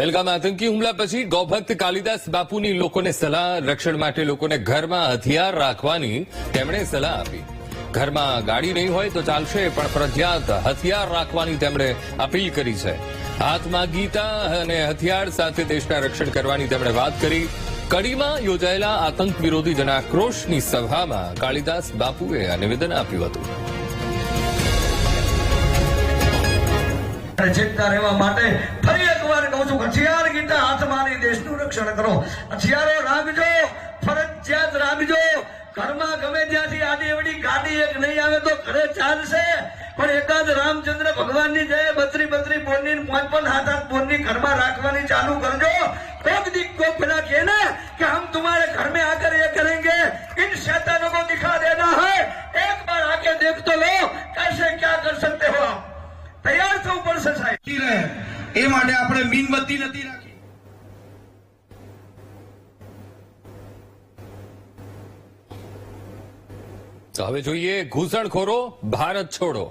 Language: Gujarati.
પહેલગામ આતંકી હુમલા પછી ગૌભક્ત કાલિદાસ બાપુની લોકોને સલાહ, રક્ષણ માટે લોકોને ઘરમાં હથિયાર રાખવાની તેમણે સલાહ આપી. ઘરમાં ગાડી નહીં હોય તો ચાલશે, પણ ફરજિયાત હથિયાર રાખવાની તેમણે અપીલ કરી છે. હાથમાં ગીતા અને હથિયાર સાથે દેશના રક્ષણ કરવાની તેમણે વાત કરી. કડીમાં યોજાયેલા આતંક વિરોધી જનાક્રોશની સભામાં કાલિદાસ બાપુએ આ નિવેદન આપ્યું હતું. અને રહેવા માટે લઈ દેશનું રક્ષણ કરો હથિયારો રાખજો ફરજિયાત રાખજો ઘરમાં ગમે ત્યાંથી આડી એવડી ગાડી એક નહીં આવે તો ઘરે ચાલશે પણ એકાદ રામચંદ્ર ભગવાનની જય બત્રી બત્રી બોરની ને પાંચ પાંચ હાથ હાથ બોરની ઘરમાં રાખવાની ચાલુ કરજો કોક દી કોક પેલા કહે ને કે हम तुम्हारे घर में आकर ये करेंगे इन शैतानों को दिखा देना है एक बार आके देख तो लो कैसे क्या कर सकते हो आप તૈયાર થવું પડશે સાહેબ બચી રહે એ માટે આપણે મીણબત્તી નથી રાખી તો હવે જોઈએ ઘૂસણખોરો ભારત છોડો.